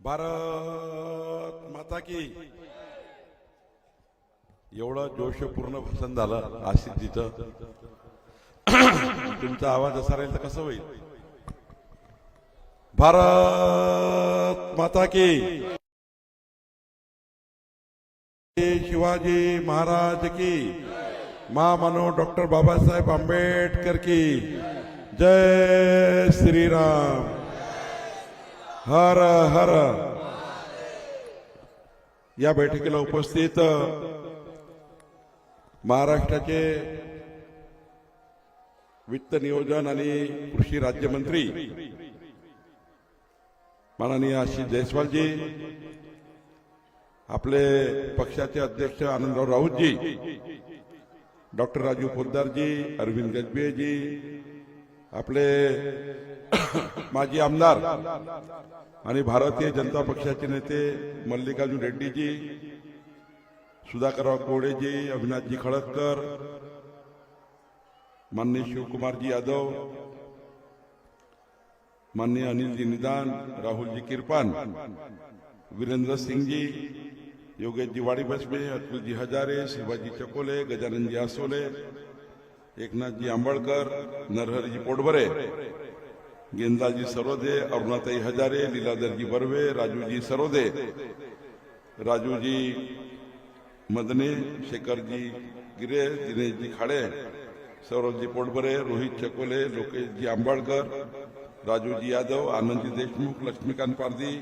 भारत माता की. एवढं जोशपूर्ण भाषण झालं आशिषजीचं तुमचा आवाज असा राहील तर कसं होईल? भारत माता की. शिवाजी महाराज की. महामानव डॉक्टर बाबासाहेब आंबेडकर की. जय श्रीराम. हर हर. या बैठकीला उपस्थित महाराष्ट्राचे वित्त नियोजन आणि कृषी राज्यमंत्री माननीय आशिष जयस्वालजी आपले पक्षाचे अध्यक्ष आनंदराव राऊतजी डॉक्टर राजू पोद्दारजी अरविंद गजबेजी आपले माजी आमदार आणि भारतीय जनता पक्षाचे नेते मल्लिकार्जुन रेड्डीजी सुधाकरराव कोडेजी अविनाथजी खडककर माननीय शिवकुमारजी यादव माननीय अनिलजी निदान राहुलजी किरपान वीरेंद्र सिंगजी योगेशजी वाडी बसबे अतुलजी हजारे शिवाजी चकोले गजाननजी आसोले एकनाथजी आंबळकर नरहरजी पोटभरे गेंदाजी सरोदे अरुणाताई हजारे लीलाधरजी बर्वे राजूजी सरोदे राजूजी मदने शेखरजी गिरे दिनेशजी खाडे सौरभजी पोटभरे रोहित चकोले लोकेशजी आंबाळकर राजूजी यादव आनंदजी देशमुख लक्ष्मीकांत पारधी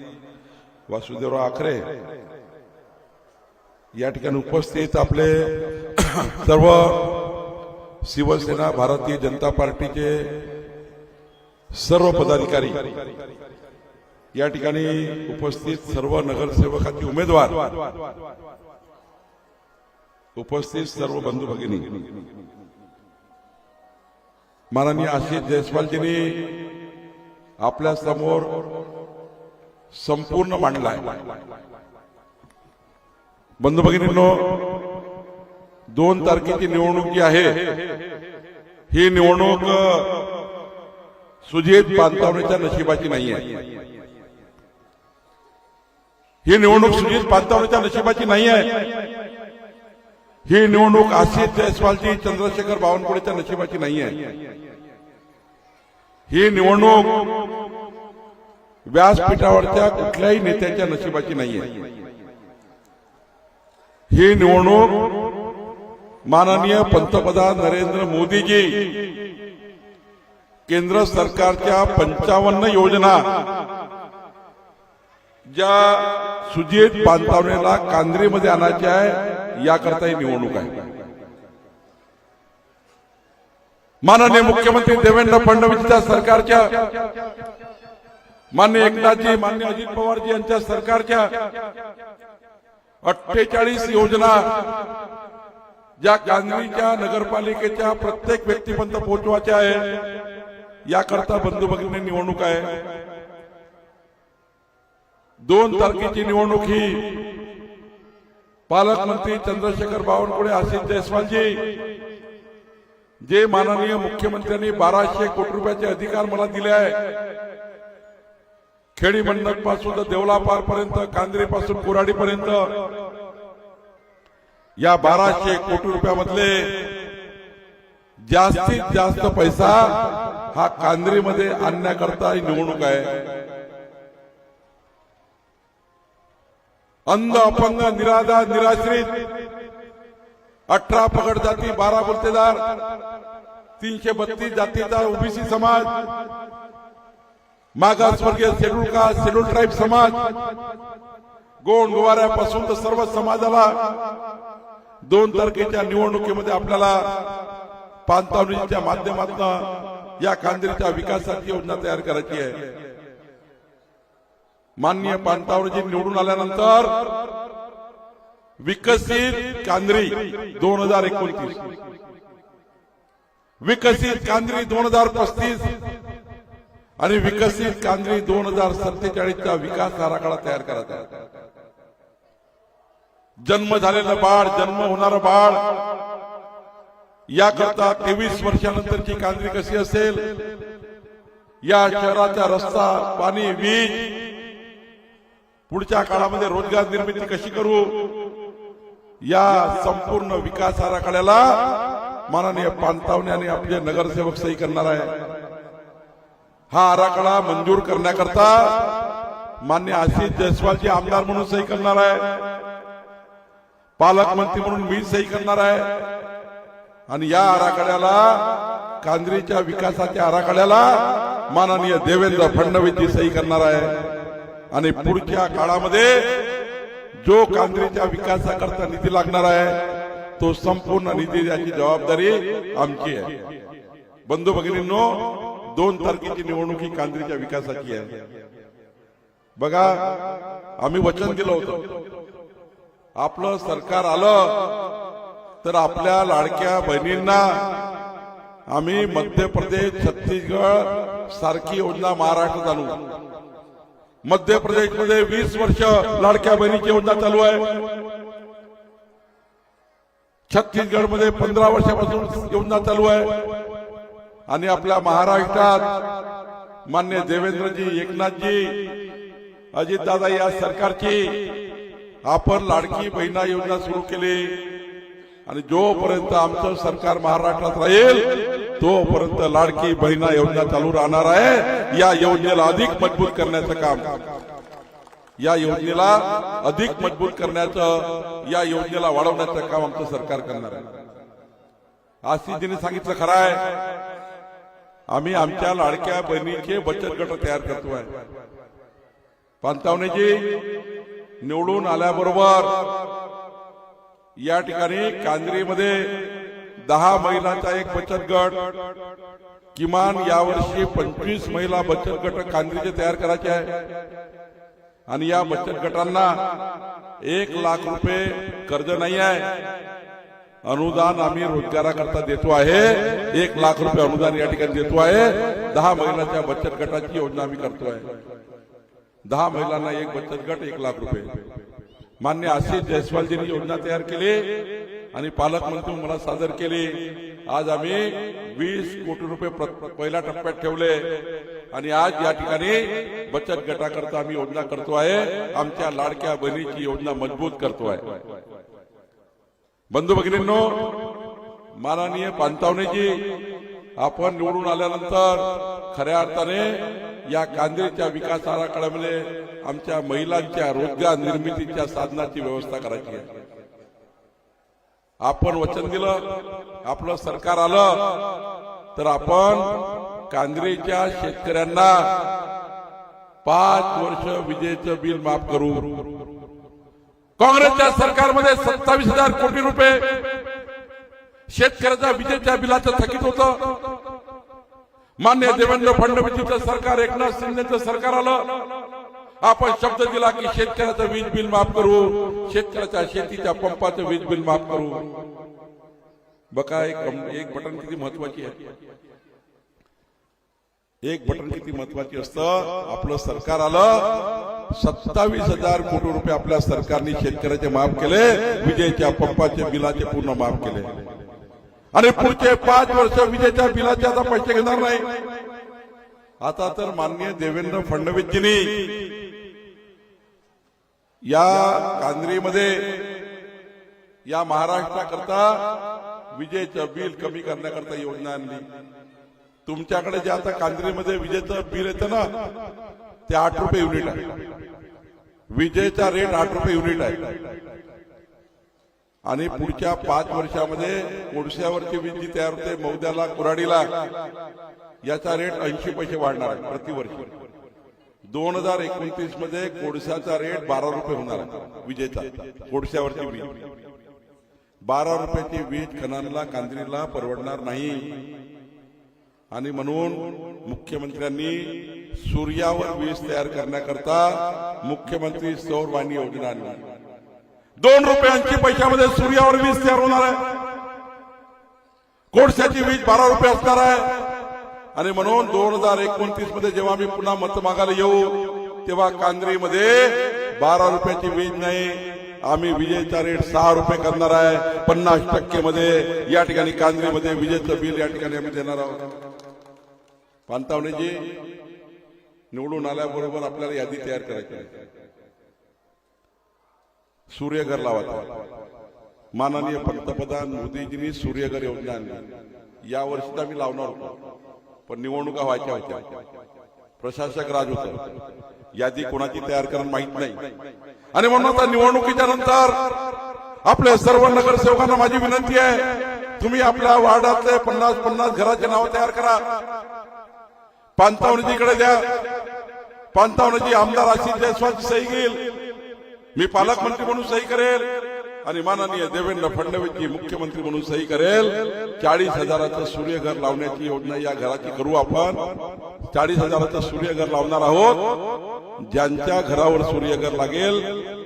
वासुदेवराव आखरे. या ठिकाणी उपस्थित आपले सर्व शिवसेना भारतीय जनता पार्टीचे सर्व पदाधिकारी या ठिकाणी उपस्थित सर्व नगरसेवकाचे उमेदवार उपस्थित सर्व बंधू भगिनी माननीय आशिष जयस्वालजींनी आपल्यासमोर संपूर्ण मांडला आहे बंधू भगिनींनो दोन तारखेची निवडणूक जी आहे ही निवडणूक सुजित पानतावणीच्या नशिबाची नाही आहे ही निवडणूक सुजित पानतावणीच्या नशिबाची नाही आहे ही निवडणूक आशिष जयस्वालजी चंद्रशेखर बावनकुळेच्या नशिबाची नाही आहे ही निवडणूक व्यासपीठावरच्या कुठल्याही नेत्याच्या नशिबाची नाही आहे ही निवडणूक माननीय पंतप्रधान नरेंद्र मोदीजी केंद्र सरकारच्या पंचावन्न योजना ज्या सुजित बांधतावणेला कांद्रीमध्ये आणायच्या आहे याकरता ही निवडणूक आहे. माननीय मुख्यमंत्री देवेंद्र फडणवीसच्या सरकारच्या मान्य एकनाथजी मान्य अजित पवारजी यांच्या सरकारच्या अठ्ठेचाळीस योजना ज्या गांधीच्या नगरपालिकेच्या प्रत्येक व्यक्तीपर्यंत पोहोचवायच्या आहे याकरता बंधू भगिनी निवडणूक आहे. दोन तारखेची निवडणूक ही पालकमंत्री चंद्रशेखर बावनकुळे आशिष जयस्वालजी जे माननीय मुख्यमंत्र्यांनी बाराशे कोटी रुपयाचे अधिकार मला दिले आहे खेडी मंडपपासून तर देवलापार पर्यंत कांद्रे पासून कोराडी पर्यंत या बाराशे कोटी रुपयामधले जास्तीत जास्त पैसा हा कांद्रीमध्ये आणण्याकरता ही निवडणूक आहे. अंध अपंग निराधार निराश्रित अठरा पगड जाती बारा गुत्तेदार तीनशे बत्तीस जातीचा ओबीसी समाज मागासवर्गीय शेड्यूल कास्ट शेड्यूल ट्राईब समाज गोंड गोवाऱ्यापासून तर सर्व समाजाला दोन तारखेच्या निवडणुकीमध्ये आपल्याला पानतावणीच्या माध्यमातून या कांदिरीच्या विकासाची योजना तयार करायची आहे माननीय पानतावणीजी निवडून आल्यानंतर विकसित कांद्री दोन हजार एकोणतीस विकसित कांद्री दोन हजार पस्तीस आणि विकसित कांद्री दोन हजार सत्तेचाळीसचा विकास आराखडा तयार करायचा आहे. जन्म झालेलं बाळ जन्म होणारं बाळ. याकरता तेवीस वर्षानंतरची कांद्री कशी असेल? या शहराचा रस्ता पाणी वीज. पुढच्या काळामध्ये रोजगार निर्मिती कशी करू? या संपूर्ण विकास आराखड्याला माननीय पानतावणे आणि आपले नगरसेवक सही करणार आहे. हा आराखडा मंजूर करण्याकरता मान्य आशिष जयस्वालजी आमदार म्हणून सही करणार आहे. पालकमंत्री म्हणून मी सही करणार आहे. आणि या आराखड्याला कांद्रीच्या विकासाच्या आराखड्याला माननीय देवेंद्र फडणवीस सही करणार आहे. आणि पुढच्या काळामध्ये जो कांद्रीच्या विकासाकरता निधी लागणार आहे तो संपूर्ण निधी द्यायची जबाबदारी आमची आहे. बंधू भगिनींनो दोन तारखेची निवडणूक ही कांद्रीच्या विकासाची आहे. बघा आम्ही वचन दिलं होतं. आपलं सरकार आलं तर आपल्या लाडक्या बहिणींना आम्ही मध्य प्रदेश छत्तीसगड सारखी योजना महाराष्ट्रात आणू. मध्य प्रदेशमध्ये वीस वर्ष लाडक्या बहिणीची योजना चालू आहे. छत्तीसगडमध्ये पंधरा वर्षापासून योजना चालू आहे. आणि आपल्या महाराष्ट्रात मान्य देवेंद्रजी एकनाथजी अजितदादा या सरकारची आपण लाडकी बहिणा योजना सुरू केली. आणि जोपर्यंत आमचं सरकार महाराष्ट्रात राहील तोपर्यंत लाडकी बहिणा योजना चालू राहणार आहे. या योजनेला अधिक मजबूत करण्याचं काम. या योजनेला अधिक मजबूत करण्याचं या योजनेला वाढवण्याचं काम आमचं सरकार करणार आहे. आशिषजीने सांगितलं खरं आहे आम्ही आमच्या लाडक्या बहिणीचे बचत गट तयार करतो आहे पांतावणेजी निवडून आल्याबरोबर या ठिकाणी कांद्रीमध्ये दहा महिलांचा एक बचत गट किमान यावर्षी पंचवीस महिला बचत गट कांद्रीचे तयार करायचे आहे. आणि या बचत गटांना एक लाख रुपये कर्ज नाही आहे. अनुदान आम्ही रोजगाराकरता देतो आहे. एक लाख रुपये अनुदान या ठिकाणी देतो आहे. दहा महिलांच्या बचत गटाची योजना आम्ही करतो आहे. दहा महिलांना एक बचत गट एक लाख रुपये. मान्य आशिष जयस्वालजींनी योजना तयार केली आणि पालकमंत्री मला सादर केली. आज आम्ही वीस कोटी रुपये पहिल्या टप्प्यात ठेवले आणि आज या ठिकाणी बचत गटाकरता आम्ही योजना करतो आहे. आमच्या लाडक्या बहिणीची योजना मजबूत करतो आहे. बंधू भगिनींनो माननीय पानतावणेजी आपण निवडून आल्यानंतर खऱ्या अर्थाने या कांद्रेच्या विकास आराखड्यामध्ये आमच्या महिलांच्या रोजगार निर्मितीच्या साधनाची व्यवस्था करायची आहे. आपण वचन दिलं आपलं सरकार आलं तर आपण कांद्रेच्या शेतकऱ्यांना पाच वर्ष विजेचं बिल माफ करू. काँग्रेसच्या सरकारमध्ये सत्तावीस हजार कोटी रुपये. शेतकऱ्याच्या विजेच्या बिलाचं थकीत होतं. मान्य देवेंद्र फडणवीसचं सरकार एकनाथ शिंदेचं सरकार आलं. आपण शब्द दिला की शेतकऱ्याचं वीज बिल माफ करू. शेतकऱ्याच्या शेतीच्या पंपाचं वीज बिल माफ करू. बघा एक एक बटन किती महत्वाची आहे. एक बटन किती महत्वाची असतं. आपलं सरकार आलं. सत्तावीस हजार कोटी रुपये आपल्या सरकारने शेतकऱ्याचे माफ केले. विजेच्या पंपाचे बिलाचे पूर्ण माफ केले. आणि पुढचे पाच वर्ष विजेच्या बिलाचे आता पैसे घेणार नाही. आता तर माननीय देवेंद्र फडणवीसजींनी या कांद्रीमध्ये या महाराष्ट्राकरता विजेचं बिल कमी करण्याकरता योजना आणली. तुमच्याकडे जे आता कांद्रीमध्ये विजेचं बिल येतं ना ते आठ रुपये युनिट आहे. विजेचा रेट आठ रुपये युनिट आहे. आणि पुढच्या पाच वर्षामध्ये कोळश्यावरची वीज जी तयार होते मौद्याला कुराडीला याचा रेट ऐंशी पैसे वाढणार आहे प्रतिवर्षी. दोन हजार एकोणतीसमध्ये कोळशाचा रेट बारा रुपये होणार आहे विजेचा कोळशावरची वीज. बारा रुपयाची वीज खणांना कांद्रीला परवडणार नाही. आणि म्हणून मुख्यमंत्र्यांनी सूर्यावर वीज तयार करण्याकरता मुख्यमंत्री सौर वाहिनी योजना आणली. दोन रुपयांची पैशामध्ये सूर्यावर वीज तयार होणार आहे. कोळशाची वीज बारा रुपये असणार आहे. आणि म्हणून दोन हजार एकोणतीसमध्ये जेव्हा मी पुन्हा मत मागायला येऊ तेव्हा कांद्रीमध्ये बारा रुपयाची वीज नाही. आम्ही विजेचा रेट सहा रुपये करणार आहे. पन्नास टक्के मध्ये या ठिकाणी कांद्रीमध्ये विजेचं बिल या ठिकाणी आम्ही देणार आहोत. पानतावणेजी निवडून आल्याबरोबर आपल्याला यादी तयार करायची आहे. सूर्यघर लावायचा माननीय पंतप्रधान मोदीजींनी सूर्यघर योजना आणली. या वर्षी तर आम्ही लावणार होतो. पण निवडणुका व्हायच्या होत्या. प्रशासक राज होत. यादी कोणाची तयार करणं माहीत नाही. आणि म्हणून आता निवडणुकीच्या नंतर आपल्या सर्व नगरसेवकांना माझी विनंती आहे तुम्ही आपल्या वार्डातले पन्नास पन्नास घराचे नाव तयार करा. पांचावणीकडे द्या. पांचावणीची आमदार आशिष जयस्वाल सही घेईल. मी पालकमंत्री म्हणून सही करेल आणि माननीय देवेंद्र फडणवीसजी मुख्यमंत्री म्हणून सही करेल. चाळीस हजाराचं सूर्यघर लावण्याची योजना या घराची करू आपण. चाळीस हजाराचं सूर्यघर लावणार आहोत. ज्यांच्या घरावर सूर्यघर लागेल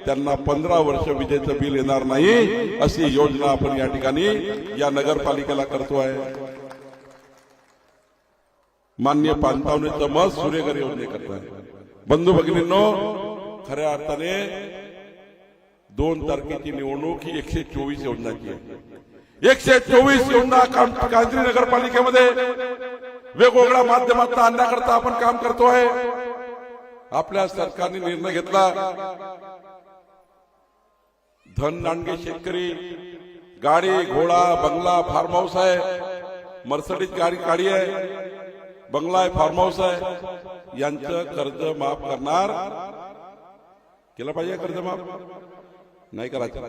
त्यांना पंधरा वर्ष विजेचं बिल येणार नाही अशी योजना आपण या ठिकाणी या नगरपालिकेला करतोय मान्य पांचावनेचं मत सूर्यघर योजने करताय बंधू भगिनींनो खऱ्या अर्थाने दोन तारखेची निवडणूक ही एकशे चोवीस योजनाची आहे. एकशे चोवीस योजना काम नगरपालिकेमध्ये वेगवेगळ्या माध्यमातून आणण्याकरता आपण काम करतोय. आपल्या सरकारने निर्णय घेतला. धन नांडगे शेतकरी गाडी घोडा बंगला फार्म हाऊस आहे. मर्सडीज गाडी गाडी आहे. बंगला आहे फार्म हाऊस आहे. यांचं कर्ज माफ करणार. केलं पाहिजे कर्ज माफ? नाही करायचं.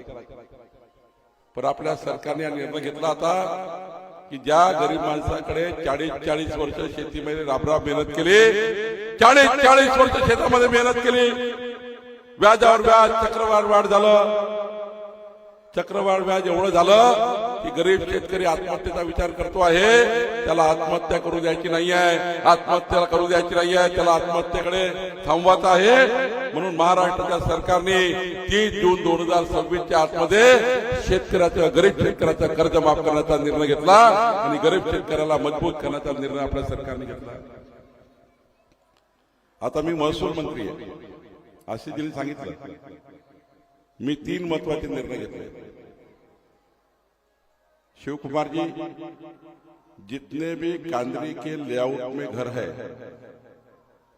पण आपल्या सरकारने निर्णय घेतला आता की ज्या गरीब माणसाकडे चाळीस चाळीस वर्ष शेतीमध्ये राबराब मेहनत केली चाळीस चाळीस वर्ष शेतामध्ये मेहनत केली व्याजावर व्याज चक्रवाढ वाढ झालं. चक्रवाढ व्याज एवढं झालं की गरीब शेतकरी आत्महत्येचा विचार करतो आहे त्याला आत्महत्या करू द्यायची नाही आहे. आत्महत्या करू द्यायची नाही आहे त्याला आत्महत्येकडे थांबवायचं आहे. म्हणून महाराष्ट्राच्या सरकारने तीस जून दोन हजार सव्वीसच्या आतमध्ये शेतकऱ्याचं गरीब शेतकऱ्याचं कर्ज माफ करण्याचा निर्णय घेतला आणि गरीब शेतकऱ्याला मजबूत करण्याचा निर्णय आपल्या सरकारने घेतला. आता मी महसूल मंत्री आहे. आशिषजींनी सांगितलं. मी तीन महत्त्वाचे निर्णय घेतले. शिव कुमार जी जितने भी कांदरी के लेआउट में घर है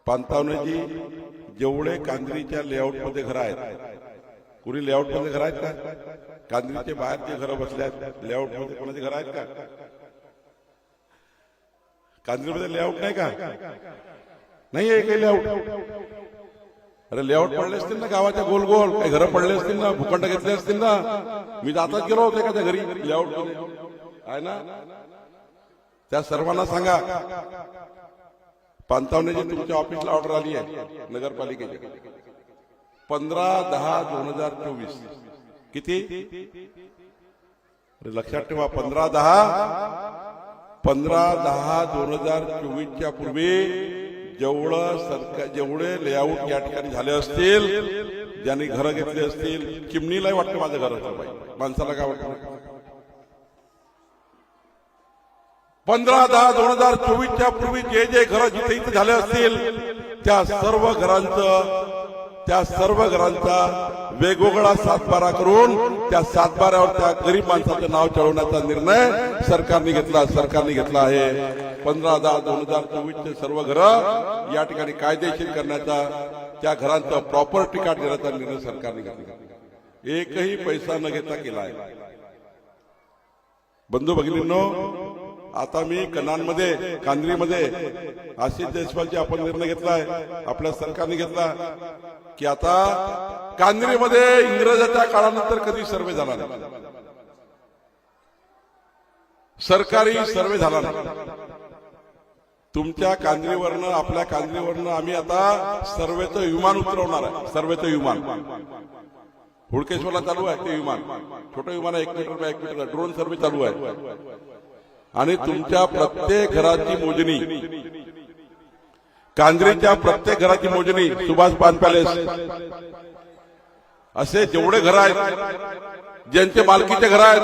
पांतावणे जी जेवढे कांदरीच्या लेआउटमध्ये घर आहेत कुणी लेआउटमध्ये घर आहेत का? कांदरीचे बाहेर जे घर बसले आहेत लेआउटमध्ये कोणाचे घर आहेत का? कांदरीमध्ये लेआउट नाही का? नाही आहे काही लेआउट. अरे लेआउट असतील ना गावाच्या गोल गोल. घरं असतील ना, भूखंड घेतले असतील गेलो घरी, लेआउट आहे ना? सर्वांना सांगा पांतावण्याची तुमच्या ऑफिसला ऑर्डर आली आहे, नगरपालिकेची. पंधरा दहा दोन हज़ार चोवीस. किती? अरे लक्षात ठेवा, पंधरा दहा पंधरा दहा दोन हज़ार चोवीसच्या पूर्वी जेवढं सरकार जेवढे लेआउट या ठिकाणी झाले असतील ज्यांनी घरं घेतली असतील चिमणीलाही वाटतं माझं घर असलं पाहिजे माणसाला काय वाटतं? पंधरा दहा दोन हजार चोवीसच्या पूर्वी जे जे घरं जिथे इथे झाले असतील त्या सर्व घरांचं त्या सर्व घरांचा वेगवेगळा सातबारा करून त्या सातबाऱ्यावर त्या गरीब माणसाचं नाव चढवण्याचा निर्णय सरकारने घेतला सरकारने घेतला आहे. पंधरा दहा दोन हजार चोवीसचे सर्व घरं या ठिकाणी कायदेशीर करण्याचा त्या घरांचा प्रॉपर्टी कार्ड देण्याचा निर्णय सरकारने घेतला. एकही पैसा न घेता केला आहे बंधू भगिनींनो आता मी कनानमध्ये कांद्रीमध्ये आशिष देशपालचे आपण निर्णय घेतलाय आपल्या सरकारने घेतला. की आता कांद्रीमध्ये इंग्रजाच्या काळानंतर कधी सर्वे झाला नाही? सरकारी सर्वे झाला नाही. तुमच्या कांजरीवरनं आपल्या कांजरीवरनं आम्ही आता सर्वेचं विमान उतरवणार आहे. सर्वेचं विमान. हुडकेश्वरला चालू आहे ते विमान. छोटं विमान एक मीटर एक मीटर ड्रोन सर्वे चालू आहे. आणि तुमच्या प्रत्येक घराची मोजणी. कांजरीच्या प्रत्येक घराची मोजणी. सुभाष पान पॅलेस. असे जेवढे घर आहेत ज्यांचे मालकीचे घर आहेत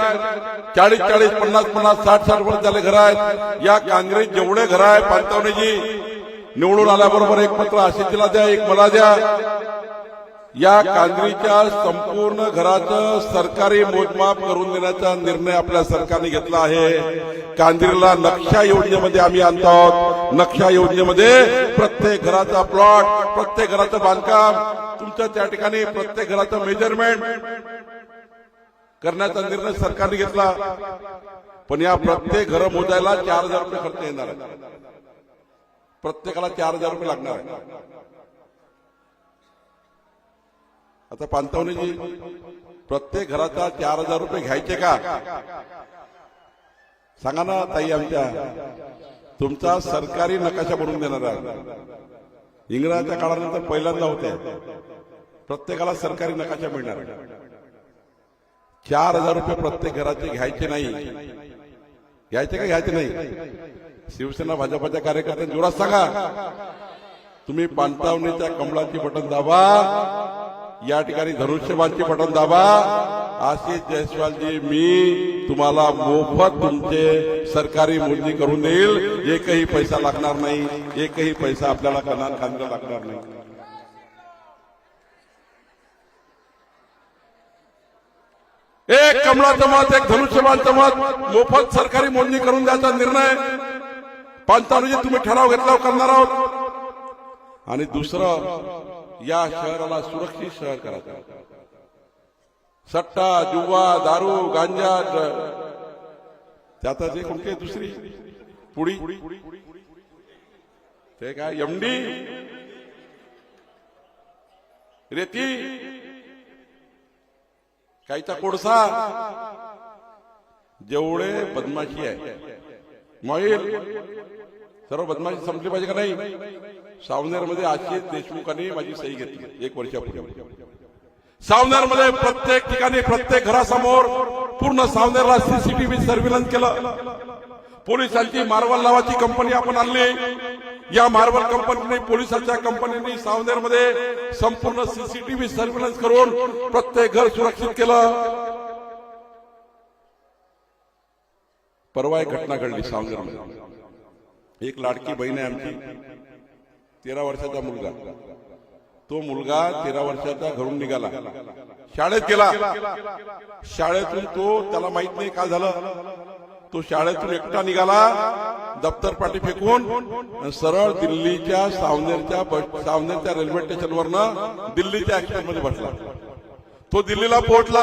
चाळीस चाळीस पन्नास पन्नास साठ साठ वर्ष झाले घर आहेत. या काँग्रेस जेवढे घर आहे पांतवणीजी निवडून आल्याबरोबर एक पत्र आशिषला द्या एक मला द्या. या कांद्रीच्या संपूर्ण घराचं सरकारी मोजमाप करून देण्याचा निर्णय आपल्या सरकारने घेतला आहे. कांदिरला नक्षा योजनेमध्ये आम्ही आणतो आहोत. नक्षा योजनेमध्ये प्रत्येक घराचा प्लॉट प्रत्येक घराचं बांधकाम तुमचं त्या ठिकाणी प्रत्येक घराचं मेजरमेंट करण्याचा निर्णय सरकारने घेतला. पण या प्रत्येक घर मोजायला चार हजार रुपये खर्च येणार आहे प्रत्येकाला चार हजार रुपये लागणार आहे आता पांतवणीजी प्रत्येक घराचा चार हजार रुपये घ्यायचे का? सांगा ना ताई आमच्या. तुमचा सरकारी नकाशा बनवून देणार. आहे इंग्रजाच्या काळानंतर पहिल्यांदा होते. प्रत्येकाला सरकारी नकाशा मिळणार. चार हजार रुपये प्रत्येक घराचे घ्यायचे नाही. घ्यायचे का घ्यायचे नाही? शिवसेना भाजपाच्या कार्यकर्त्यांनी जोरात सांगा. तुम्ही पांतावणीच्या कमळाची बटन दाबा. या ठिकाणी धनुष्यबाची बटन दाबा. आशिष जयस्वालजी मी तुम्हाला मोफत तुमचे सरकारी मोजणी करून देईल. एकही पैसा लागणार नाही. एकही पैसा आपल्याला कनान खांद्याला लागणार नाही. एक कमळाचं मत एक धनुष्यबाणचं मत. मोफत सरकारी मोजणी करून द्यायचा निर्णय. पंचानुजी तुम्ही ठराव घेतला करणार आहोत. आणि दुसरं या शहराला सुरक्षित शहर करायचं. सट्टा जुवा दारू गांजा त्यात त्यातच एक कोणती दुसरी. पुडी. ते काय एमडी रेती? काहीचा कोळसा? जेवढे बदमाशी आहे. मोईल सर्व बदमाशी संपली पाहिजे का नाही? सावनेरमध्ये आशिष देशमुखांनी माझी सही घेतली एक वर्षापूर्वी. सावनेरमध्ये प्रत्येक ठिकाणी प्रत्येक घरासमोर पूर्ण सावनेरला सीसीटीव्ही सर्व्हिलन्स केलं. पोलिसांची मार्वल नावाची कंपनी आपण आणली. या मार्बल कंपनीने पोलिसांच्या कंपनीने सावनेरमध्ये संपूर्ण सीसीटीव्ही सर्व्हिलन्स करून प्रत्येक घर सुरक्षित केलं. परवा एक घटना घडली सावनेरमध्ये. एक लाडकी बहीण आहे आमची. तेरा वर्षाचा मुलगा. तो मुलगा तेरा वर्षाचा घरून निघाला. शाळेत गेला. शाळेतून तो त्याला माहीत नाही काय झालं. तो शाळेतून एकटा निघाला. दप्तर पाठी फेकून सरळ दिल्लीच्या सावनेरच्या सावनेरच्या रेल्वे स्टेशनवरनं दिल्लीच्या मध्ये बसला. तो दिल्लीला पोहोचला.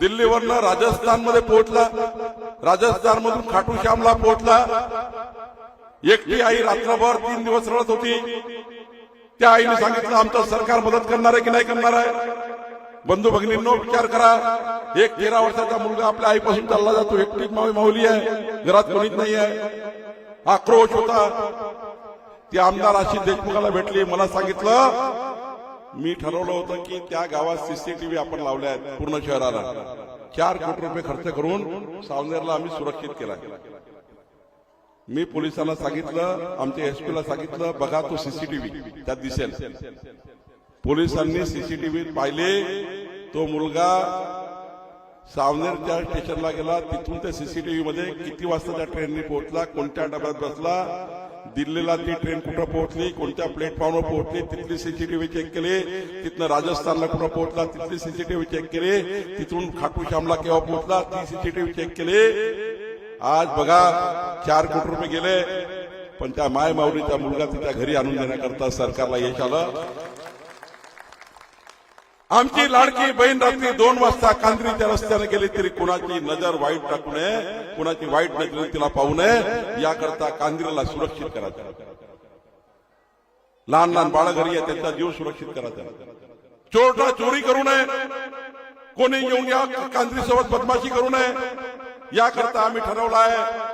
दिल्लीवरनं राजस्थानमध्ये पोहोचला. राजस्थान मधून खाटू श्यामला पोहोचला. एकटी आई रात्रभर तीन दिवस रडत होती. त्या आईने सांगितलं आमचं सरकार मदत करणार आहे की नाही करणार आहे? बंधू भगिनींनो विचार करा. एक तेरा वर्षाचा मुलगा आपल्या आईपासून चालला जातो. एकटीच मावी माऊली आहे. घरात कोणीच नाही आहे आक्रोश होता. ती आमदार आशिष देशमुखाला भेटली. मला सांगितलं मी ठरवलं होतं की त्या गावात सीसीटीव्ही आपण लावल्या आहेत पूर्ण शहराला. चार कोटी रुपये खर्च करून सावनेरला आम्ही सुरक्षित केला मी पोलिसांना सांगितलं आमच्या एसपीला सांगितलं बघा तो सीसीटीव्ही त्यात दिसेल. पोलिसांनी सीसीटीव्हीत पाहिले. तो मुलगा सावनेरच्या स्टेशनला गेला. तिथून त्या सीसीटीव्ही मध्ये किती वाजता त्या ट्रेनने पोहोचला कोणत्या डब्यात बसला दिल्लीला ती ट्रेन कुठं पोहोचली कोणत्या प्लॅटफॉर्मवर पोहोचली तिथली सीसीटीव्ही चेक केले. तिथनं राजस्थानला कुठं पोहोचला तिथली सीसीटीव्ही चेक केले. तिथून खाटू श्यामला केव्हा पोहोचला ती सीसीटीव्ही चेक केले. आज बघा चार कोटी रुपये गेले. पण त्या माय माऊलीचा मुलगा तिच्या घरी आणून देण्याकरता सरकारला यश आलं. आमची लाडकी बहीण रात्री दोन वाजता कांद्रीच्या रस्त्याने गेली तरी कुणाची नजर वाईट टाकू नये कुणाची वाईट नजर तिला पाहू नये याकरता कांद्रीला सुरक्षित करायचं लहान लहान बाळ घरी आहे त्यांचा जीव सुरक्षित करायचा चोरटा चोरी करू नये. कोणी येऊन या कांद्री सोबत बदमाशी करू नये. याकरता आम्ही ठरवलं आहे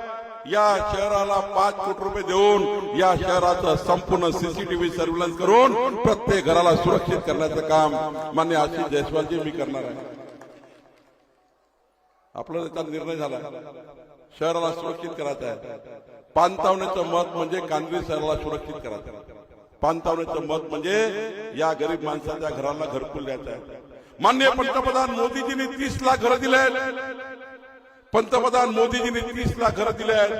या शहराला पाच कोटी रुपये देऊन या शहराचं संपूर्ण सीसीटीव्ही सर्व्हिलन्स करून प्रत्येक घराला सुरक्षित करण्याचं काम मान्य आशिष जयस्वालजी मी करणार आहे. आपला त्याचा निर्णय झाला. शहराला सुरक्षित करायचं आहे. पानतावण्याचं मत म्हणजे कांद्री शहराला सुरक्षित करायचं आहे. पानतावण्याचं मत म्हणजे या गरीब माणसाच्या घराला घरकुल द्यायचं आहे. मान्य पंतप्रधान मोदीजींनी तीस लाख घरं दिले पंतप्रधान मोदीजींनी तीस लाख घरं दिले आहेत.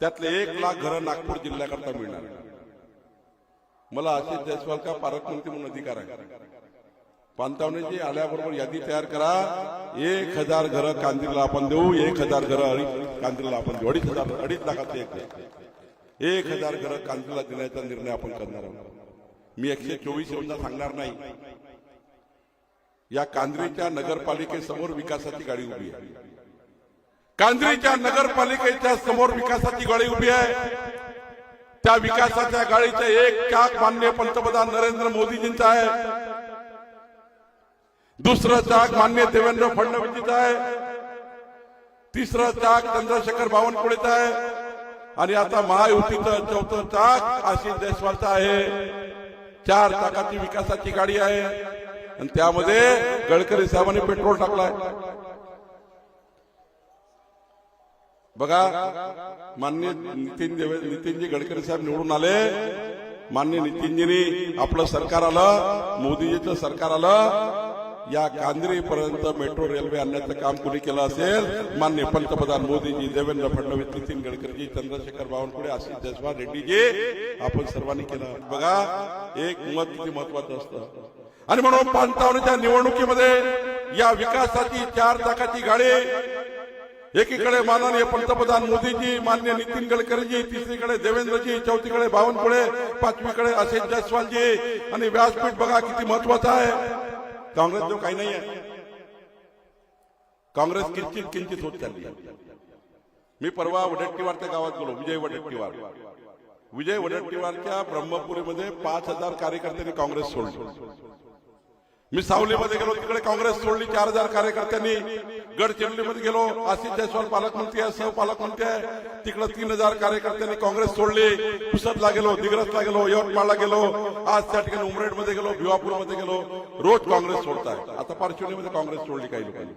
त्यातले एक लाख घरं नागपूर जिल्ह्याकरता मिळणार. मला आशिष जयस्वाल का पालकमंत्री म्हणून अधिकार आहे? पानतावण्याची आल्याबरोबर यादी तयार करा. एक हजार घरं कांदिरला आपण देऊ. एक हजार घरं अडीच कांदिरला आपण देऊ. अडीच हजार अडीच लाखाचे एक एक हजार घरं कांदिरला देण्याचा निर्णय आपण करणार आहोत. मी एकशे चोवीस योजना सांगणार नाही. या कांद्रीच्या नगरपालिकेसमोर विकासाची गाडी उभी आहे. कांद्रीच्या नगरपालिकेच्या समोर विकासाची गाडी उभी आहे. त्या विकासाच्या गाडीचा एक चाक मान्य पंतप्रधान नरेंद्र मोदीजींचा आहे. दुसरं चाक मान्य देवेंद्र फडणवीसजीचं आहे. तिसरं चाक चंद्रशेखर बावनकुळेचा आहे. आणि आता महायुतीचं चौथं चाक आशिष देशवालचा आहे. चार चाकाची विकासाची गाडी आहे. आणि त्यामध्ये गडकरी साहेबांनी पेट्रोल टाकलाय. बघा मान्य नितीन देवे नितीनजी गडकरी साहेब निवडून आले. मान्य नितीनजीनी आपलं सरकार आलं मोदीजीचं सरकार आलं. या कांद्रीपर्यंत मेट्रो रेल्वे आणण्याचं काम कुणी केलं असेल? मान्य पंतप्रधान मोदीजी देवेंद्र फडणवीस नितीन गडकरीजी चंद्रशेखर बावनकुळे आशिष जसवाल रेड्डीजी आपण सर्वांनी केलं. बघा एक मत किती महत्वाचं असतं? आणि म्हणून पंचावन्नच्या निवडणुकीमध्ये या विकासाची चार चाकाची गाडी एकीकडे माननीय पंतप्रधान मोदीजी मान्य नितीन गडकरीजी तिसरीकडे देवेंद्रजी चौथीकडे बावनकुळे पाचवीकडे असेल जयस्वालजी. आणि व्यासपीठ बघा किती महत्वाचं आहे. काँग्रेस जो काही नाही आहे. काँग्रेस किंचित किंचित होत चालली मी परवा वडट्टीवारच्या गावात गेलो विजय वडट्टीवार. विजय वडट्टीवारच्या ब्रह्मपुरीमध्ये पाच हजार कार्यकर्त्यांनी काँग्रेस सोडली. मी सावलीमध्ये गेलो तिकडे काँग्रेस सोडली चार हजार कार्यकर्त्यांनी. गडचिरोलीमध्ये गेलो आशिष जयस्वाल पालकमंत्री आहे सहपालकमंत्री आहे. तिकडे तीन हजार कार्यकर्त्यांनी काँग्रेस सोडली. पुसदला गेलो दिग्रसला गेलो यवतमाळला गेलो. आज त्या ठिकाणी उमरेडमध्ये गेलो भिवापूरमध्ये गेलो. रोज काँग्रेस सोडताय. आता पारशिवनीमध्ये काँग्रेस सोडली काही लोकांनी.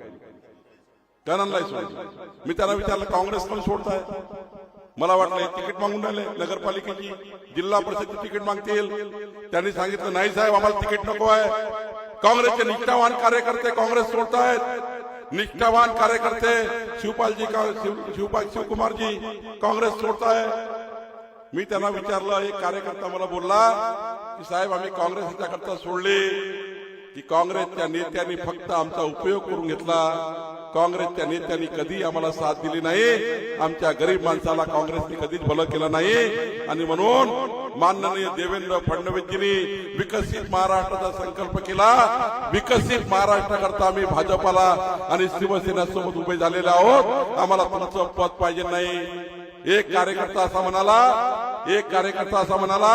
कणांनाही सोडली मी त्यांना विचारलं काँग्रेस पण सोडताय. मला वाटलं तिकीट मागून राहिले नगरपालिकेची जिल्हा परिषदची तिकीट मागतील. त्यांनी सांगितलं नाही साहेब आम्हाला तिकीट नको आहे. काँग्रेसचे निष्ठावान कार्यकर्ते काँग्रेस सोडतायत. निष्ठावान कार्यकर्ते शिवपालजी का- शिव- शिवपाल शिवकुमारजी काँग्रेस सोडताय मी त्यांना विचारलं एक कार्यकर्ता मला बोलला की साहेब आम्ही काँग्रेस ह्याच्याकरता सोडली. की काँग्रेसच्या नेत्यांनी फक्त आमचा उपयोग करून घेतला. काँग्रेसच्या नेत्यांनी कधी आम्हाला साथ दिली नाही. आमच्या गरीब माणसाला काँग्रेसने कधीच भलं केलं नाही. आणि म्हणून माननीय देवेंद्र फडणवीसजींनी विकसित महाराष्ट्राचा संकल्प केला. विकसित महाराष्ट्राकरता आम्ही भाजपाला आणि शिवसेनेसोबत उभे झालेले आहोत. आम्हाला तुमचं पद पाहिजे नाही. एक कार्यकर्ता असा म्हणाला एक कार्यकर्ता असा म्हणाला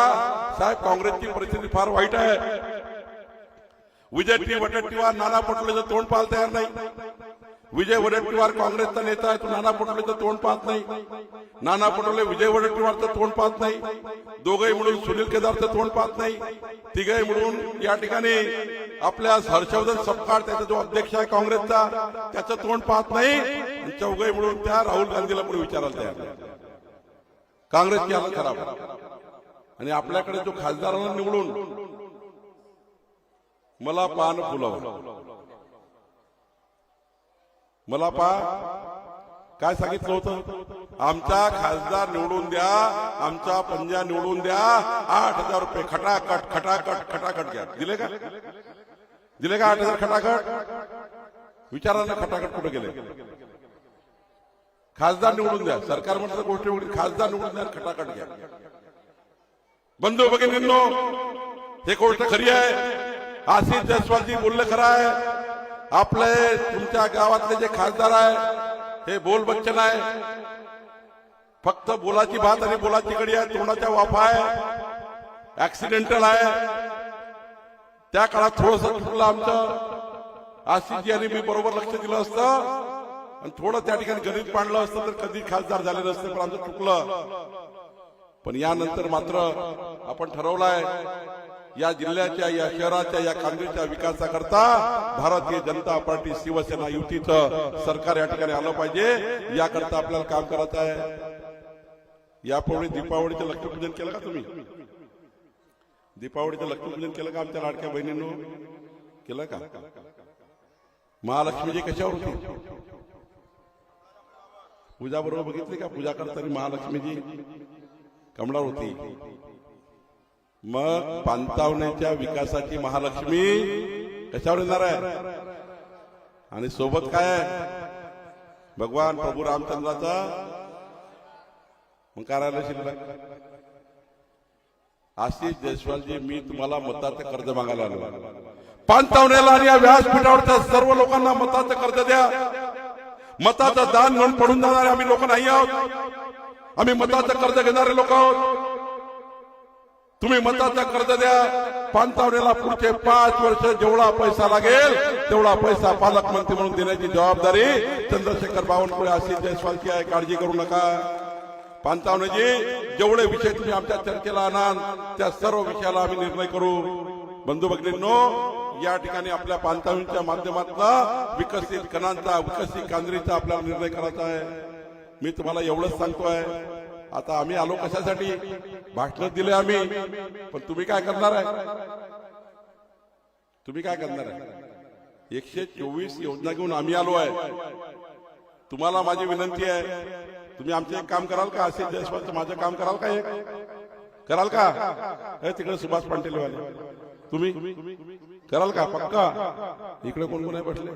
साहेब काँग्रेसची परिस्थिती फार वाईट आहे. विजय वटट्टीवार नाना पटोलेचं तोंड पाहायला तयार नाही. विजय वडेट्टीवार काँग्रेसचा नेता आहे तो नाना पटोलेचं तोंड पाहत नाही. नाना पटोले विजय वडेट्टीवारचं तोंड पाहत नाही. दोघंही म्हणून सुनील केदारचं तोंड पाहत नाही. तिघही म्हणून या ठिकाणी आपल्या हर्षवर्धन सपकाळ त्याचा जो अध्यक्ष आहे काँग्रेसचा त्याचं तोंड पाहत नाही. चौघही म्हणून त्या राहुल गांधीला पण विचारायला तयार काँग्रेसची हालत खराब आणि आपल्याकडे जो खासदारांना निवडून मला पान फुलावलं. मला पा काय सांगितलं होतं? आमचा खासदार निवडून द्या आमचा पंजा निवडून द्या आठ हजार रुपये खटाखट खटाखट खटाखट घ्या. दिले का? दिले का आठ हजार खटाखट? विचारा ना खटाखट कुठे गेले? खासदार निवडून द्या. सरकार म्हटलं गोष्टी खासदार निवडून द्या खटाखट घ्या. बंधू भगिनींनो हे गोष्ट खरी आहे. आशिष जयस्वालजी बोललं खरं आहे. आपले तुमच्या गावातले जे खासदार आहे हे बोल बच्चन आहे. फक्त बोलाची भात आणि बोलाची कडी आहे तोंडाच्या वाफा आहे. ऍक्सिडेंटल आहे. त्या काळात थोडस चुकलं आमचं. आशिषजी यांनी मी बरोबर लक्ष दिलं असतं. आणि थोडं त्या ठिकाणी गणित पाडलं असतं तर कधी खासदार झाले नसते पण आमचं चुकलं. पण यानंतर मात्र आपण ठरवलंय या जिल्ह्याच्या या शहराच्या या कांद्रीच्या विकासाकरता भारतीय जनता पार्टी शिवसेना युतीचं सरकार या ठिकाणी आलं पाहिजे. याकरता आपल्याला काम करायचं आहे. यापूर्वी दीपावलीचं लक्ष्मीपूजन केलं का तुम्ही? दीपावलीचं लक्ष्मीपूजन केलं का आमच्या लाडक्या बहिणींनो? केलं का? महालक्ष्मीजी कशावर होती? पूजा बरोबर बघितली का? पूजा करताना महालक्ष्मीजी कमळावर होती. मग पांतावण्याच्या विकासाची महालक्ष्मी कशावर येणार आहे? आणि सोबत काय भगवान प्रभू रामचंद्राचा मग कार्यालय शिल्लक आशिष जयस्वालजी मी तुम्हाला मताचं कर्ज मागायला आलो. पानतावण्याला आणि या व्यासपीठावरच्या सर्व लोकांना मताचं कर्ज द्या. मताचं दान म्हणून पडून जाणारे आम्ही लोक नाही आहोत. आम्ही मताचं कर्ज घेणारे लोक आहोत. तुम्ही मताचा कर्ज द्या. पानतावण्याला पुढचे पाच वर्ष जेवढा पैसा लागेल तेवढा पैसा पालकमंत्री म्हणून देण्याची जबाबदारी चंद्रशेखर बावनकुळे आशिष जयस्वालची आहे. काळजी करू नका. पानतावण्याजी जेवढे विषय तुम्ही आमच्या चर्चेला आणाल त्या सर्व विषयाला आम्ही निर्णय करू. बंधू भगिनींनो या ठिकाणी आपल्या पानतावणीच्या माध्यमातून विकसित कणांचा विकसित कांद्रीचा आपल्याला निर्णय करायचा आहे. मी तुम्हाला एवढंच सांगतोय. आता आम्ही आलो कशासाठी? भाषण दिले आम्ही. पण तुम्ही काय करणार आहे? तुम्ही काय करणार आहे? एकशे चोवीस योजना घेऊन आम्ही आलो आहे. तुम्हाला माझी विनंती आहे. तुम्ही आमचे एक काम कराल का? असे जयस्वालचं माझं काम कराल का एक? कराल का? हे तिकडे सुभाष पांटेलवाले. तुम्ही? कराल का? पक्का? इकडे कोण कोण आहे बसले?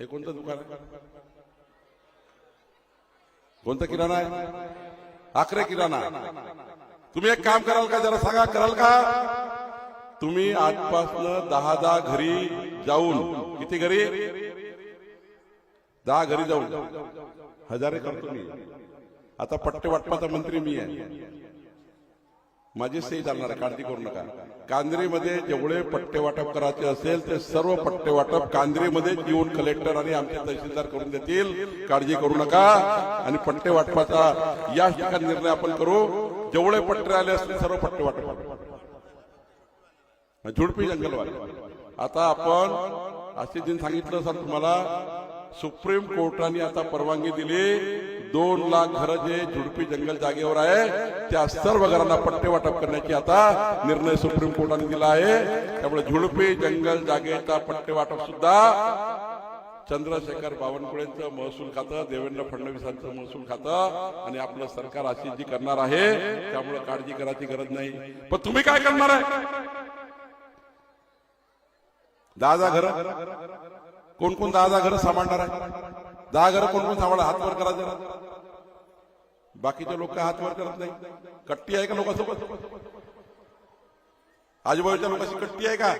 हे कोणतं दुकान आहे? कोणतं किराणा आहे? आखरे किराणा तुम्ही एक काम कराल का? जरा सांगा कराल का? तुम्ही आजपासनं दहा दहा घरी जाऊन किती घरी? दहा घरी जाऊन. हजारे करतो मी. आता पट्टे वाटपाचा मंत्री मी आहे. माझी सही चालणार आहे काळजी करू नका. कांद्रीमध्ये जेवढे पट्टे वाटप करायचे असेल ते सर्व पट्टे वाटप कांद्रीमध्ये येऊन कलेक्टर आणि आमचे तहसीलदार करून देतील. काळजी करू नका. आणि पट्टे वाटपाचा या ठिकाणी निर्णय आपण करू. जेवढे पट्टे आले असतील सर्व पट्टे वाटप झुडपी जंगलवाले. आता आपण आशिषजीन सांगितलं सर तुम्हाला सुप्रीम कोर्टाने आता परवानगी दिली. दोन लाख घरं जे झुडपी जंगल जागेवर आहे त्या सर्व घरांना पट्टे वाटप करण्याची आता निर्णय सुप्रीम कोर्टाने दिला आहे. त्यामुळे झुडपी जंगल जागेचा पट्टे वाटप सुद्धा चंद्रशेखर बावनकुळेंचं महसूल खातं देवेंद्र फडणवीसांचं महसूल खातं आणि आपलं सरकार अशी जी करणार आहे त्यामुळे काळजी करायची गरज नाही. पण तुम्ही काय करणार आहे? दादा घर? कोण कोण दहा दहा घर सांभाळणार आहे? दहा घर कोण कोण सांभाळ हात वर करा जरा. बाकीचे लोक हात वर करत नाही कट्टी आहे का लोकांसोबत? आजूबाजूच्या लोकांची कट्टी आहे का?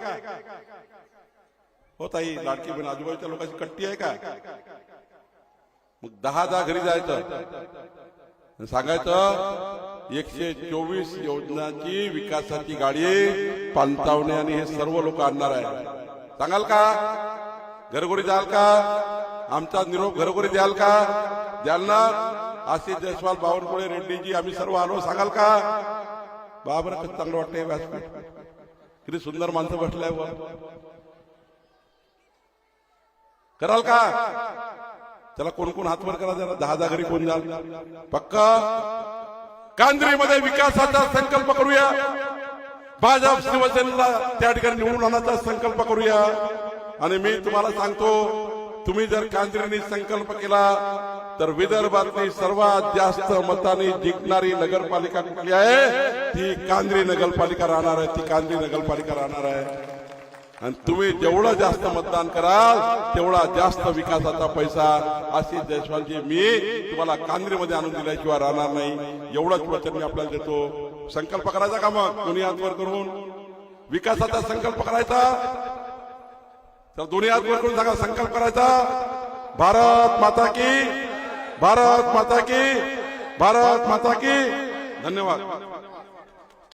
हो ताई लाडकी बहीण आजूबाजूच्या लोकांची कट्टी आहे का? मग दहा दहा घरी जायचं. सांगायचं एकशे चोवीस योजनाची विकासाची गाडी पांतावणे आणि हे सर्व लोक आणणार आहे. सांगाल का? घरोघरी द्याल का? आमचा निरोप घरोघरी द्याल का? द्याल ना आशिष जयस्वाल बावनकुळे रेड्डीजी आम्ही सर्व आलो सांगाल का? बाबर कसं चांगलं वाटतंय व्यासपीठ. किती सुंदर माणसं बसलाय कराल का? त्याला कोण कोण हातवर करा जरा दहा दहा घरी कोण जाल पक्का? कांद्रीमध्ये विकासाचा संकल्प करूया. भाजप शिवसेनेला त्या ठिकाणी निवडून आणण्याचा संकल्प करूया. आणि मी तुम्हाला सांगतो तुम्ही जर कांद्रीने संकल्प केला तर विदर्भातली सर्वात जास्त मताने जिंकणारी नगरपालिका कुठली आहे? ती कांद्री नगरपालिका राहणार आहे ती कांद्री नगरपालिका राहणार आहे. आणि तुम्ही जेवढं जास्त मतदान कराल तेवढा जास्त विकासाचा पैसा आशिष जयस्वालजी मी तुम्हाला कांद्रीमध्ये आणून दिल्याशिवाय राहणार नाही. एवढंच वचन मी आपल्याला देतो. संकल्प करायचा का मग? कोणी हात करून. विकासाचा संकल्प करायचा तर दोन्ही हात वर करून सांगा संकल्प करायचा? भारत माता की भारत माता की भारत माता की. धन्यवाद.